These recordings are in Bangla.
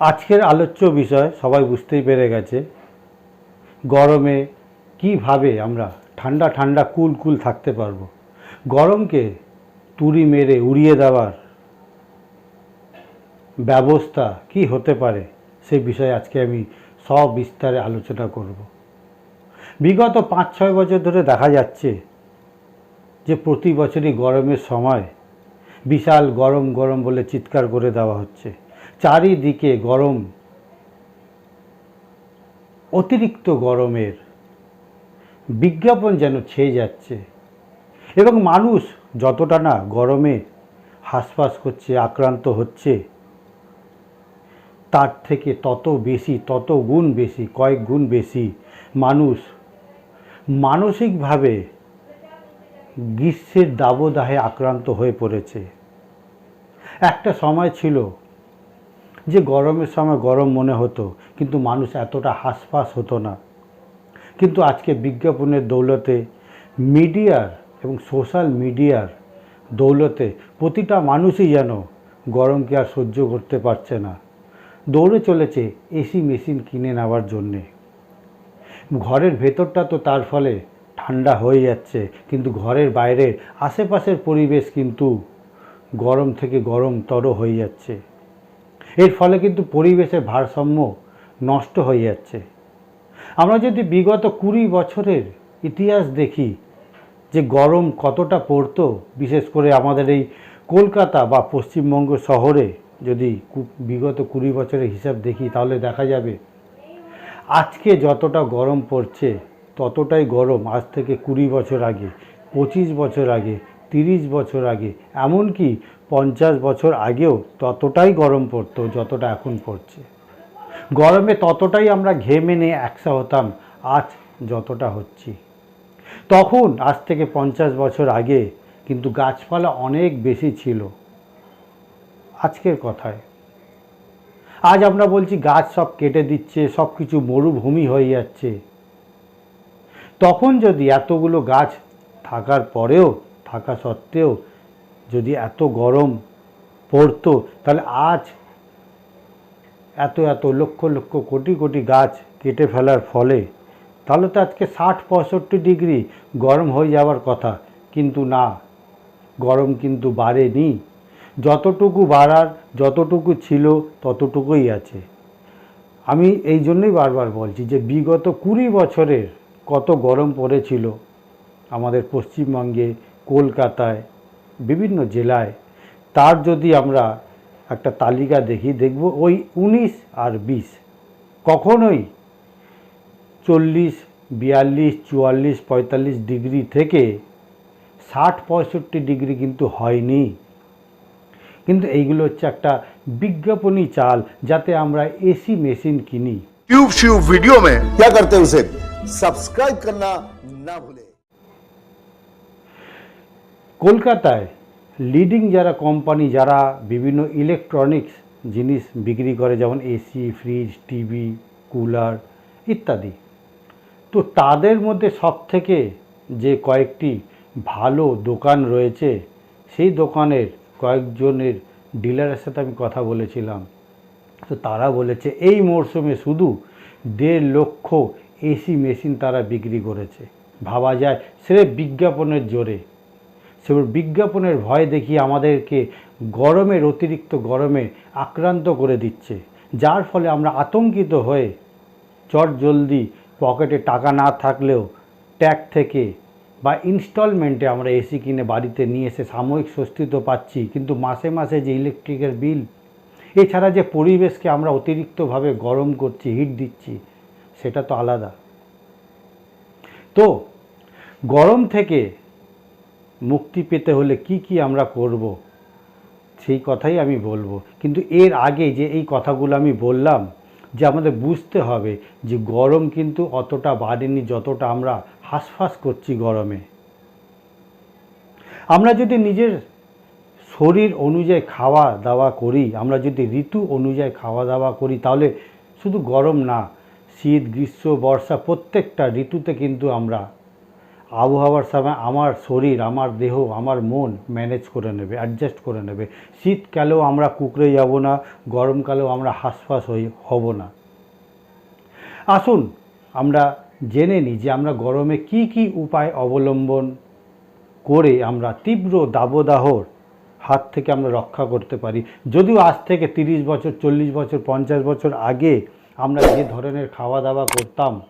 আজকের আলোচ্য বিষয় সবাই বুঝতেই পেরে গেছে। গরমে কীভাবে আমরা ঠান্ডা ঠান্ডা কুল কুল থাকতে পারব? গরমকে তুড়ি মেরে উড়িয়ে দেওয়ার ব্যবস্থা কি হতে পারে? সেই বিষয়ে আজকে আমি সব বিস্তারে আলোচনা করব। বিগত পাঁচ ছয় বছর ধরে দেখা যাচ্ছে যে প্রতি বছরই গরমের সময় বিশাল গরম গরম বলে চিৎকার করে দেওয়া হচ্ছে। চারিদিকে গরম, অতিরিক্ত গরমের বিজ্ঞাপন যেন ছেয়ে যাচ্ছে এবং মানুষ যতটা না গরমে হাসফাস করছে, আক্রান্ত হচ্ছে, তার থেকে তত বেশি, তত গুণ বেশি, কয়েক গুণ বেশি মানুষ মানসিকভাবে গ্রীষ্মের দাবদাহে আক্রান্ত হয়ে পড়েছে। একটা সময় ছিল যে গরমের সময় গরম মনে হতো, কিন্তু মানুষ এতটা হাসফাস হতো না। কিন্তু আজকে বিজ্ঞাপনের দৌলতে মিডিয়ার এবং সোশ্যাল মিডিয়ার দৌলতে প্রতিটা মানুষই যেন গরমকে আর সহ্য করতে পারছে না। দৌড়ে চলেছে এসি মেশিন কিনে নেওয়ার জন্যে। ঘরের ভেতরটা তো তার ফলে ঠান্ডা হয়ে যাচ্ছে, কিন্তু ঘরের বাইরের আশেপাশের পরিবেশ কিন্তু গরম থেকে গরমতর হয়ে যাচ্ছে। এর ফলে কিন্তু পরিবেশের ভারসাম্য নষ্ট হয়ে যাচ্ছে। আমরা যদি বিগত কুড়ি বছরের ইতিহাস দেখি যে গরম কতটা পড়তো, বিশেষ করে আমাদের এই কলকাতা বা পশ্চিমবঙ্গ শহরে যদি বিগত কুড়ি বছরের হিসাব দেখি তাহলে দেখা যাবে, আজকে যতটা গরম পড়ছে, ততটাই গরম আজ থেকে কুড়ি বছর আগে, পঁচিশ বছর আগে, তিরিশ বছর আগে, এমনকি পঞ্চাশ বছর আগেও ততটাই গরম পড়তো যতটা এখন পড়ছে। গরমে ততটাই আমরা ঘেমে নিয়ে একসা হতাম, আজ যতটা হচ্ছি। তখন, আজ থেকে পঞ্চাশ বছর আগে কিন্তু গাছপালা অনেক বেশি ছিল। আজকের কথায়। আজ আমরা বলছি গাছ সব কেটে দিচ্ছে, সব কিছু মরুভূমি হয়ে যাচ্ছে। তখন যদি এতগুলো গাছ থাকার পরেও, থাকা সত্ত্বেও যদি এত গরম পড়তো, তাহলে আজ এত এত লক্ষ লক্ষ কোটি কোটি গাছ কেটে ফেলার ফলে, তাহলে তো আজকে ষাট পঁয়ষট্টি ডিগ্রি গরম হয়ে যাওয়ার কথা। কিন্তু না, গরম কিন্তু বাড়েনি। যতটুকু বাড়ার, যতটুকু ছিল, ততটুকুই আছে। আমি এই জন্যই বারবার বলছি যে, বিগত কুড়ি বছরের কত গরম পড়েছিল আমাদের পশ্চিমবঙ্গে, কলকাতায় বিভিন্ন জেলায় তার যদি আমরা একটা তালিকা দেখি দেখব ওই উনিশ আর বিশ কখনোই চল্লিশ বিয়াল্লিশ চুয়াল্লিশ পঁয়তাল্লিশ ডিগ্রি থেকে ষাট পঁয়ষট্টি ডিগ্রি কিন্তু হয়নি কিন্তু এইগুলো হচ্ছে একটা বিজ্ঞাপনী চাল যাতে আমরা এসি মেশিন কিনি ट्यूब श्यूब वीडियो में क्या करते हैं उसे सब्सक्राइब करना ना भूलें কলকাতায় লিডিং যারা কোম্পানি যারা বিভিন্ন ইলেকট্রনিক্স জিনিস বিক্রি করে, যেমন এসি ফ্রিজ টিভি কুলার ইত্যাদি। তো তাদের মধ্যে সবথেকে যে কয়েকটি ভালো দোকান রয়েছে, সেই দোকানের কয়েকজনের ডিলারের সাথে আমি কথা বলেছিলাম। তো তারা বলেছে, এই মরশুমে শুধু দেড় লক্ষ এসি মেশিন তারা বিক্রি করেছে। ভাবা যায় সে বিজ্ঞাপনের জোরে। সে বিজ্ঞাপনের ভয় দেখিয়ে আমাদেরকে গরমের, অতিরিক্ত গরমে আক্রান্ত করে দিচ্ছে। যার ফলে আমরা আতঙ্কিত হয়ে চট জলদি পকেটে টাকা না থাকলেও ট্যাগ থেকে বা ইনস্টলমেন্টে আমরা এসি কিনে বাড়িতে নিয়ে এসে সাময়িক স্বস্তি তো পাচ্ছি, কিন্তু মাসে মাসে যে ইলেকট্রিকের বিল, এছাড়া যে পরিবেশকে আমরা অতিরিক্তভাবে গরম করছি, হিট দিচ্ছি, সেটা তো আলাদা। তো গরম থেকে মুক্তি পেতে হলে কি কি আমরা করব? সেই কথাই আমি বলব। কিন্তু এর আগে যে এই কথাগুলো আমি বললাম, যে আমাদের বুঝতে হবে যে গরম কিন্তু অতটা বাড়েনি যতটা আমরা হাঁসফাঁস করছি গরমে। আমরা যদি নিজের শরীর অনুযায়ী খাওয়া দাওয়া করি, আমরা যদি ঋতু অনুযায়ী খাওয়া দাওয়া করি, তাহলে শুধু গরম না, শীত, গ্রীষ্ম, বর্ষা প্রত্যেকটা ঋতুতে কিন্তু আমরা আবহাওয়ার সময় আমার শরীর, আমার দেহ, আমার মন ম্যানেজ করে নেবে অ্যাডজাস্ট করে নেবে। শীতকালেও আমরা কুকড়ে যাব না, গরমকালেও আমরা হাঁসফাঁস হই, হব না। আসুন, আমরা জেনে নিই যে আমরা গরমে কি কি উপায় অবলম্বন করে আমরা তীব্র দাবদাহর হাত থেকে আমরা রক্ষা করতে পারি। যদিও আজ থেকে তিরিশ বছর, চল্লিশ বছর, পঞ্চাশ বছর আগে আমরা যে ধরনের খাওয়া দাওয়া করতাম,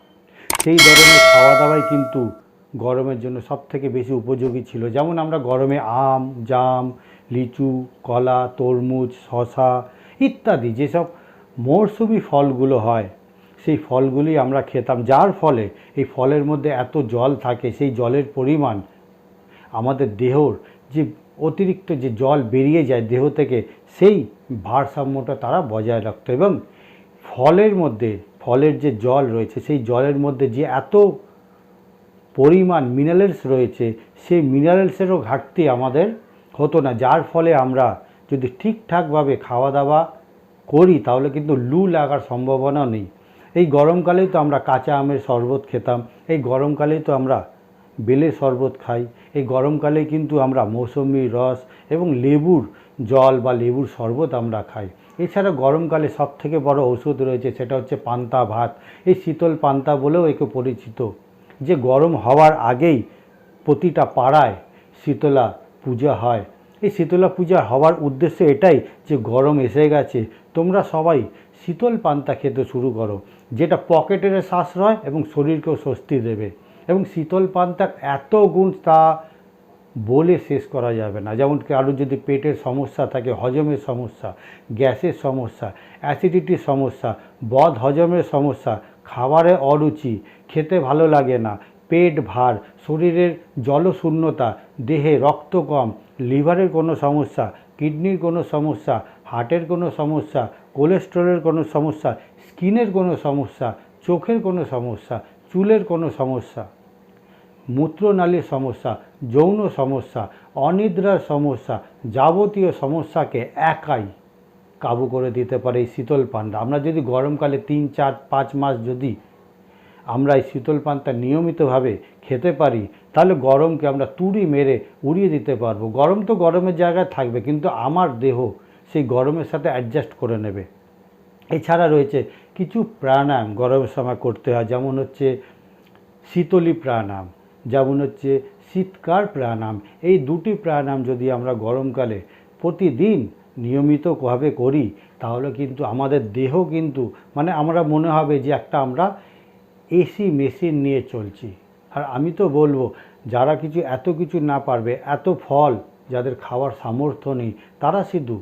সেই ধরনের খাওয়া দাওয়াই কিন্তু গরমের জন্য সব থেকে বেশি উপযোগী ছিল। যেমন আমরা গরমে আম, জাম, লিচু, কলা, তরমুজ শশা ইত্যাদি যেসব মরশুমি ফলগুলো হয়, সেই ফলগুলি আমরা খেতাম। যার ফলে এই ফলের মধ্যে এত জল থাকে, সেই জলের পরিমাণ আমাদের দেহর যে অতিরিক্ত যে জল বেরিয়ে যায় দেহ থেকে, সেই ভারসাম্যটা তারা বজায় রাখত। এবং ফলের মধ্যে, ফলের যে জল রয়েছে, সেই জলের মধ্যে যে এত পরিমাণ মিনারেলস রয়েছে, সেই মিনারেলসেরও ঘাটতি আমাদের হতো না। যার ফলে আমরা যদি ঠিকঠাকভাবে খাওয়া দাওয়া করি, তাহলে কিন্তু লু লাগার সম্ভাবনা নেই। এই গরমকালেই তো আমরা কাঁচা আমের শরবত খেতাম, এই গরমকালেই তো আমরা বেলের শরবত খাই, এই গরমকালে কিন্তু আমরা মৌসুমি রস এবং লেবুর জল বা লেবুর শরবত আমরা খাই। এছাড়া গরমকালে সব থেকে বড় ওষুধ রয়েছে, সেটা হচ্ছে পান্তা ভাত। এই শীতল পান্তা বলেও একে পরিচিত। যে গরম হওয়ার আগেই প্রতিটা পাড়ায় শীতলা পূজা হয়। এই শীতলা পূজা হওয়ার উদ্দেশ্য এটাই যে গরম এসে গেছে। তোমরা সবাই শীতল পান্তা খেতে শুরু করো, যেটা পকেটের সাশ্রয় এবং শরীরকেও স্বস্তি দেবে। এবং শীতল পান্তার এত গুণ তা বলে শেষ করা যাবে না। যেমন কারোর যদি পেটের সমস্যা থাকে, হজমের সমস্যা, গ্যাসের সমস্যা, অ্যাসিডিটির সমস্যা, বদ হজমের সমস্যা খাবারে অরুচি, খেতে ভালো লাগে না, পেট ভার, শরীরের জলশূন্যতা, দেহে রক্ত কম, লিভারের কোনো সমস্যা, কিডনির কোনো সমস্যা, হার্টের কোনো সমস্যা, কোলেস্টেরলের কোনো সমস্যা, স্কিনের কোনো সমস্যা, চোখের কোনো সমস্যা, চুলের কোনো সমস্যা, মূত্রনালীর সমস্যা, যৌন সমস্যা, অনিদ্রার সমস্যা, যাবতীয় সমস্যাকে একাই কাবু করে দিতে পারে এই শীতল পানটা। আমরা যদি গরমকালে তিন, চার, পাঁচ মাস যদি আমরা এই শীতল পানটা নিয়মিতভাবে খেতে পারি, তাহলে গরমকে আমরা তুড়ি মেরে উড়িয়ে দিতে পারব। গরম তো গরমের জায়গায় থাকবে, কিন্তু আমার দেহ সেই গরমের সাথে অ্যাডজাস্ট করে নেবে। এছাড়া রয়েছে কিছু প্রাণায়াম গরমের সময় করতে হয়, যেমন হচ্ছে শীতলী প্রাণায়াম, যেমন হচ্ছে শীতকার প্রাণায়াম। এই দুটি প্রাণায়াম যদি আমরা গরমকালে প্রতিদিন নিয়মিতভাবে করি, তাহলে কিন্তু আমাদের দেহ কিন্তু মানে আমরা মনে হবে যে একটা আমরা এসি মেশিন নিয়ে চলছি। আর আমি তো বলব, যারা কিছু, এত কিছু না পারবে, এত ফল যাদের খাওয়ার সামর্থ্য নেই, তারা শুধু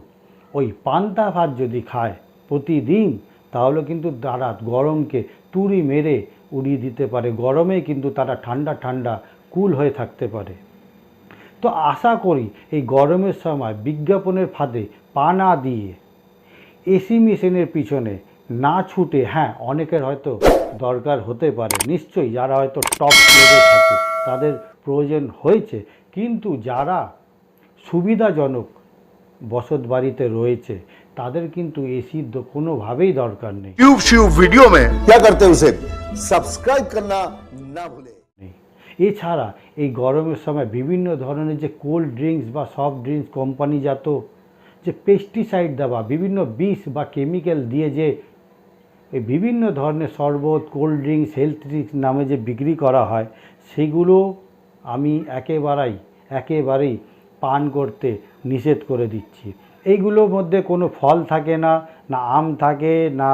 ওই পান্তা ভাত যদি খায় প্রতিদিন, তাহলে কিন্তু তারা গরমকে তুড়ি মেরে উড়িয়ে দিতে পারে। গরমে কিন্তু তারা ঠান্ডা ঠান্ডা, কুল হয়ে থাকতে পারে। তো আশা করি, এই গরমের সময় বিজ্ঞাপনের ফাঁদে পা না দিয়ে এসি মেশিনের পিছনে না ছুটে হ্যাঁ অনেকের হয়তো দরকার হতে পারে নিশ্চয়ই যারা হয়তো টপ ফ্লোরে থাকে তাদের প্রয়োজন হয়েছে কিন্তু যারা সুবিধাজনক বসত বাড়িতে রয়েছে তাদের কিন্তু এসির দ- কোনোভাবেই দরকার নেই ट्यूब श्यूब वीडियो में क्या करते हैं उसे सब्सक्राइब करना ना भूलें নেই এছাড়া এই গরমের সময় বিভিন্ন ধরনের যে কোল্ড ড্রিঙ্কস বা সফট ড্রিঙ্কস কোম্পানিজাত যে পেস্টিসাইড দেওয়া, বিভিন্ন বিষ বা কেমিক্যাল দিয়ে যে বিভিন্ন ধরনের শরবত কোল্ড ড্রিঙ্কস হেলথ ড্রিঙ্কস নামে যে বিক্রি করা হয়, সেগুলো আমি একেবারেই একেবারেই পান করতে নিষেধ করে দিচ্ছি। এইগুলোর মধ্যে কোনো ফল থাকে না না আম থাকে, না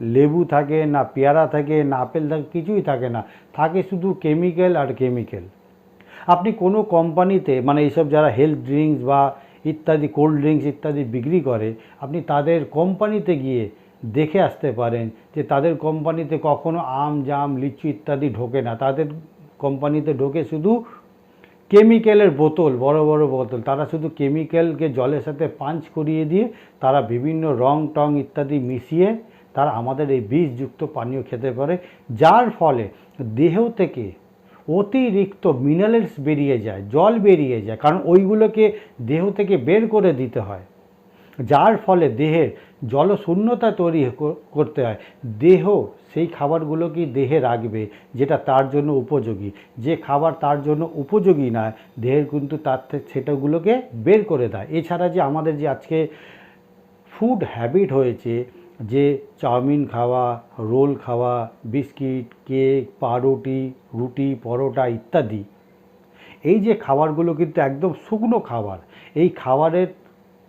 লেবু থাকে, না পেয়ারা থাকে, না আপেল থাকে, কিছুই থাকে না। থাকে শুধু কেমিক্যাল আর কেমিক্যাল আপনি কোনো কোম্পানিতে মানে এইসব যারা হেলথ ড্রিঙ্কস বা ইত্যাদি কোল্ড ড্রিঙ্কস ইত্যাদি বিক্রি করে, আপনি তাদের কোম্পানিতে গিয়ে দেখে আসতে পারেন যে তাদের কোম্পানিতে কখনো আম, জাম, লিচু ইত্যাদি ঢোকে না। তাদের কোম্পানিতে ঢোকে শুধু কেমিক্যালের বোতল, বড় বড় বোতল। তারা শুধু কেমিক্যালকে জলের সাথে পাঞ্চ করিয়ে দিয়ে তারা বিভিন্ন রং, টং ইত্যাদি মিশিয়ে তারা আমাদের এই বিষযুক্ত পানীয় খেতে পারে, যার ফলে দেহ থেকে অতিরিক্ত মিনারেলস বেরিয়ে যায়, জল বেরিয়ে যায়, কারণ ওইগুলোকে দেহ থেকে বের করে দিতে হয়। যার ফলে দেহের জলশূন্যতা তৈরি করতে হয়। দেহ, সেই খাবারগুলোকেই দেহে রাখবে, যেটা তার জন্য উপযোগী। যে খাবার তার জন্য উপযোগী নয়, দেহের কিন্তু তার থেকে সেটাগুলোকে বের করে দেয়। এছাড়া যে আমাদের যে আজকে ফুড হ্যাবিট হয়েছে যে চাউমিন খাওয়া, রোল খাওয়া, বিস্কিট, কেক, পাউরুটি, রুটি, পরোটা ইত্যাদি, এই যে খাবারগুলো কিন্তু একদম শুকনো খাবার, এই খাবারের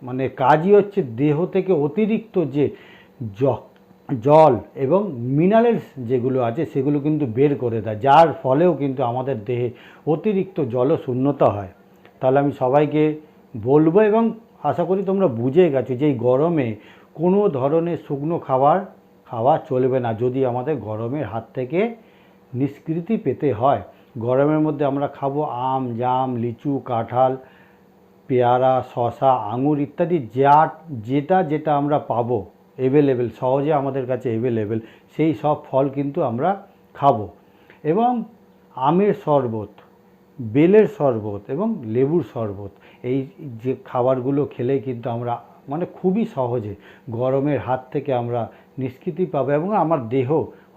মানে কাজই হচ্ছে দেহ থেকে অতিরিক্ত যে জল এবং মিনারেলস যেগুলো আছে সেগুলো কিন্তু বের করে দেয়, যার ফলেও কিন্তু আমাদের দেহে অতিরিক্ত জলশূন্যতা হয়। তাহলে আমি সবাইকে বলব এবং আশা করি তোমরা বুঝে গেছো যে এই গরমে কোনো ধরনের শুকনো খাবার, খাওয়া চলবে না। যদি আমাদের গরমের হাত থেকে নিষ্কৃতি পেতে হয়, গরমের মধ্যে আমরা খাব আম, জাম, লিচু, কাঁঠাল, পেয়ারা শশা আঙুর ইত্যাদি যা যেটা যেটা আমরা পাবো অ্যাভেলেবেল সহজে আমাদের কাছে অ্যাভেলেবেল সেই সব ফল কিন্তু আমরা খাব। এবং আমের শরবত, বেলের শরবত এবং লেবুর শরবত, এই যে খাবারগুলো খেলে কিন্তু আমরা মানে খুবই সহজে গরমের হাত থেকে আমরা নিষ্কৃতি পাবো এবং আমার দেহ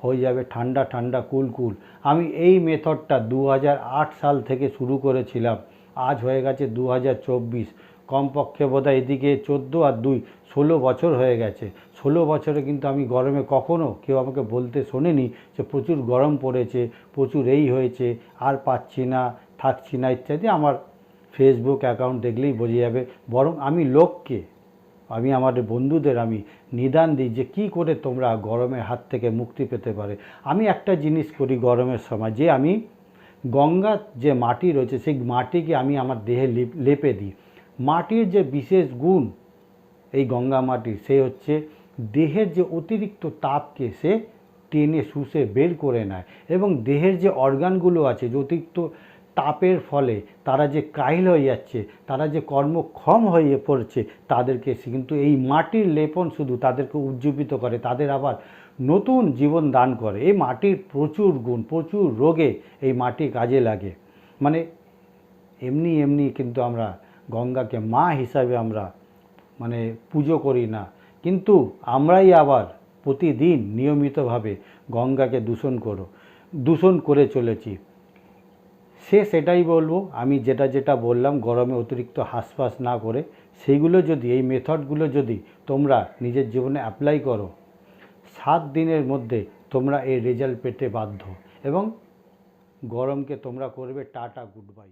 হয়ে যাবে ঠান্ডা ঠান্ডা, কুল কুল। আমি এই মেথডটা দু হাজার আট সাল থেকে শুরু করেছিলাম। আজ হয়ে গেছে দু হাজার চব্বিশ। কমপক্ষে বোধহয় এদিকে চোদ্দ আর দুই, ষোলো বছর হয়ে গেছে। ষোলো বছরে কিন্তু আমি গরমে কখনও কেউ আমাকে বলতে শোনেনি যে প্রচুর গরম পড়েছে, প্রচুর এই হয়েছে, আর পাচ্ছি না, থাকছি না ইত্যাদি। আমার ফেসবুক অ্যাকাউন্ট দেখলেই বোঝা যাবে। বরং আমি লোককে আমি আমাদের বন্ধুদের আমি নিদান দিই যে কি করে তোমরা গরমের হাত থেকে মুক্তি পেতে পারে। আমি একটা জিনিস করি গরমের সময়, যে আমি গঙ্গার যে মাটি রয়েছে, সেই মাটিকে আমি আমার দেহে লেপে দিই। মাটির যে বিশেষ গুণ এই গঙ্গা মাটির সে হচ্ছে দেহের যে অতিরিক্ত তাপকে সে টেনে, শুষে, বের করে নেয় এবং দেহের যে অর্গানগুলো আছে, যে অতিরিক্ত তাপের ফলে তারা যে কাহিল হয়ে যাচ্ছে, তারা যে কর্মক্ষম হয়ে পড়ছে, তাদেরকে কিন্তু এই মাটির লেপন শুধু তাদেরকে উজ্জীবিত করে, তাদের আবার নতুন জীবন দান করে। এই মাটির প্রচুর গুণ, প্রচুর রোগে এই মাটি কাজে লাগে। মানে এমনি এমনি কিন্তু আমরা গঙ্গাকে মা হিসাবে আমরা মানে পুজো করি না। কিন্তু আমরাই আবার প্রতিদিন নিয়মিতভাবে গঙ্গাকে দূষণ করো, দূষণ করে চলেছি। সে সেটাই বলব, আমি যেটা যেটা বললাম, গরমে অতিরিক্ত হাঁসফাঁস না করে, সেইগুলো যদি, এই মেথডগুলো যদি তোমরা নিজের জীবনে অ্যাপ্লাই করো, সাত দিনের মধ্যে তোমরা এই রেজাল্ট পেতে বাধ্য এবং গরমকে তোমরা করবে টাটা গুড বাই